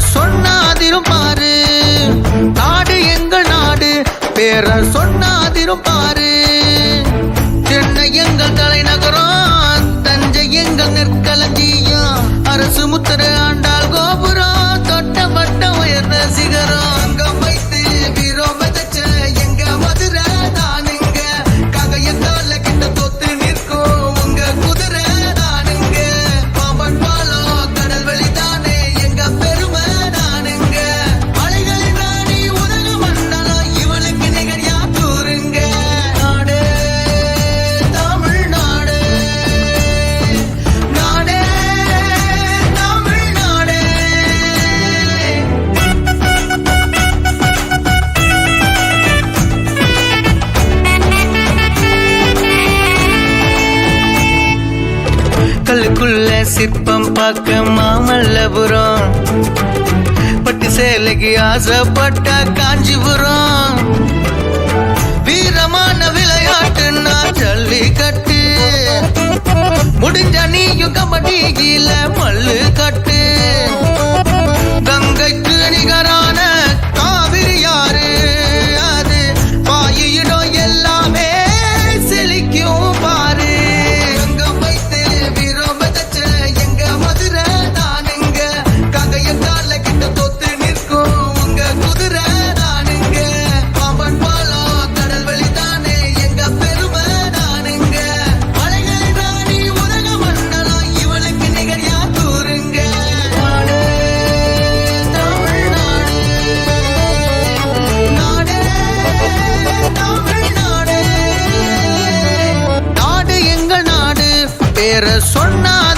சொன்னாதிரும் பாரு நாடு எங்கள் நாடு பேர சொன்னாதிரும் பாரு சென்னை எங்கள் தலைநகரம் தஞ்சை எங்கள் நெற்களஞ்சியம். அரசு முத்திர ஆண்ட கல்லுக்குள்ள சிற்பம் பார்க்க மாமல்லபுரம். பட்டு சேலைக்கு ஆசைப்பட்ட காஞ்சிபுரம். பேரை சொன்னாத.